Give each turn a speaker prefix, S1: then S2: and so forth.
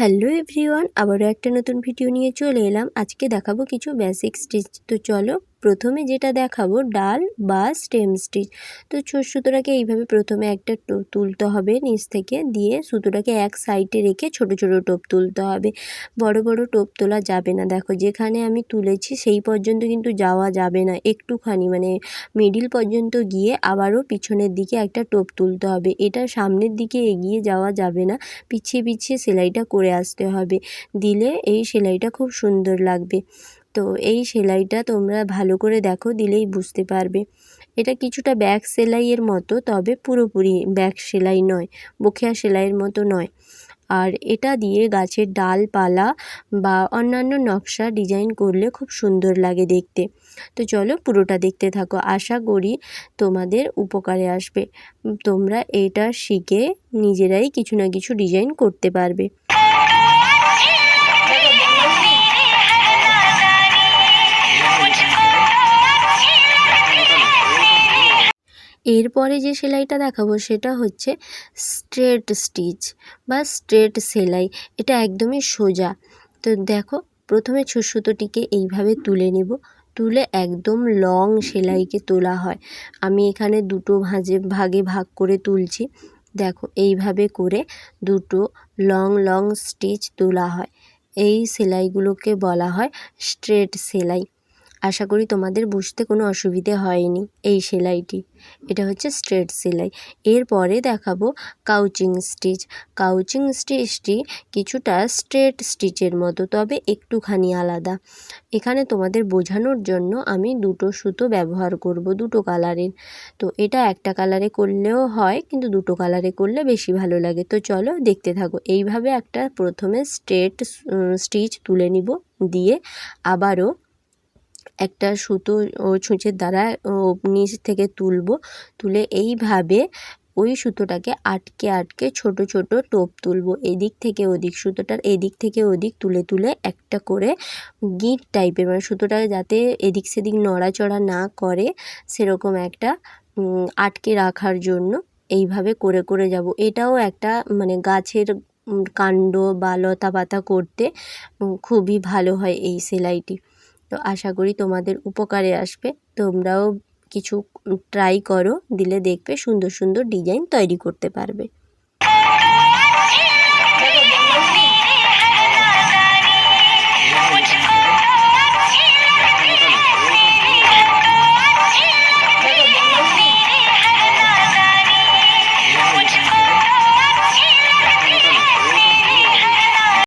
S1: Hello everyone, আবারও একটা নতুন ভিডিও নিয়ে চলে এলাম। আজকে দেখাবো কিছু বেসিক স্টিচ তো চলো প্রথমে যেটা দেখাবো, ডাল বা স্টেম স্টিচ তো ছোট সুতোটাকে এইভাবে প্রথমে একটা টোপ তুলতে হবে নিচ থেকে। দিয়ে সুতোটাকে এক সাইডে রেখে ছোট ছোট টোপ তুলতে হবে। বড় বড় টোপ তোলা যাবে না। দেখো, যেখানে আমি তুলেছি সেই পর্যন্ত কিন্তু যাওয়া যাবে না। একটুখানি মানে মিডিল পর্যন্ত গিয়ে আবারও পিছনের দিকে একটা টোপ তুলতে হবে। এটা সামনের দিকে এগিয়ে যাওয়া যাবে না। পিছিয়ে পিছিয়ে সেলাইটা করে আসতে হবে। দিলে এই সেলাইটা খুব সুন্দর লাগবে। তো এই সেলাইটা তোমরা ভালো করে দেখো, দিলেই বুঝতে পারবে। এটা কিছুটা ব্যাক সেলাইয়ের মতো, তবে পুরোপুরি ব্যাক সেলাই নয় বখিয়া সেলাইয়ের মতো নয়। আর এটা দিয়ে গাছের ডালপালা বা অন্যান্য নকশা ডিজাইন করলে খুব সুন্দর লাগে দেখতে। তো চলো পুরোটা দেখতে থাকো, আশা করি তোমাদের উপকারে আসবে। তোমরা এটা শিখে নিজেরাই কিছু না কিছু ডিজাইন করতে পারবে। এরপরে যে সেলাইটা দেখাবো সেটা হচ্ছে স্ট্রেট স্টিচ বা স্ট্রেট সেলাই। এটা একদমই সোজা। তো দেখো, প্রথমে ছোট সুতোটিকে এইভাবে তুলে নেব। তুলে একদম লং সেলাইকে তোলা হয়। আমি এখানে দুটো ভাঁজে, ভাগে ভাগ করে তুলছি। দেখো, এইভাবে করে দুটো লং লং স্টিচ তোলা হয়। এই সেলাইগুলোকে বলা হয় স্ট্রেট সেলাই। আশা করি তোমাদের বুঝতে কোনো অসুবিধে হয়নি এই সেলাইটি। এটা হচ্ছে স্ট্রেট সেলাই। এরপরে দেখাবো কাউচিং স্টিচ। কাউচিং স্টিচটি কিছুটা স্ট্রেট স্টিচের মতো, তবে একটুখানি আলাদা। এখানে তোমাদের বোঝানোর জন্য আমি দুটো সুতো ব্যবহার করব, দুটো কালারের। তো এটা একটা কালারে করলেও হয়, কিন্তু দুটো কালারে করলে বেশি ভালো লাগে। তো চলো দেখতে থাকো। এইভাবে একটা প্রথমে স্ট্রেট স্টিচ তুলে নিব, দিয়ে আবারও একটা সুতো ও ছুঁচের দ্বারা নিচ থেকে তুলব। তুলে এইভাবে ওই সুতোটাকে আটকে আটকে ছোট ছোট টোপ তুলব। এদিক থেকে ওদিক, সুতোটার এদিক থেকে ওদিক তুলে তুলে একটা করে গিঁট টাইপের মানে সুতোটা যাতে এদিক সেদিক নড়াচড়া না করে সেরকম একটা আটকে রাখার জন্য এইভাবে করে করে যাব। এটাও একটা মানে গাছের কাণ্ড বা লতা পাতা করতে খুবই ভালো হয় এই সেলাইটি। তো আশা করি তোমাদের উপকারে আসবে। তোমরাও কিছু ট্রাই করো, দিলে দেখবে সুন্দর সুন্দর ডিজাইন তৈরি করতে পারবে।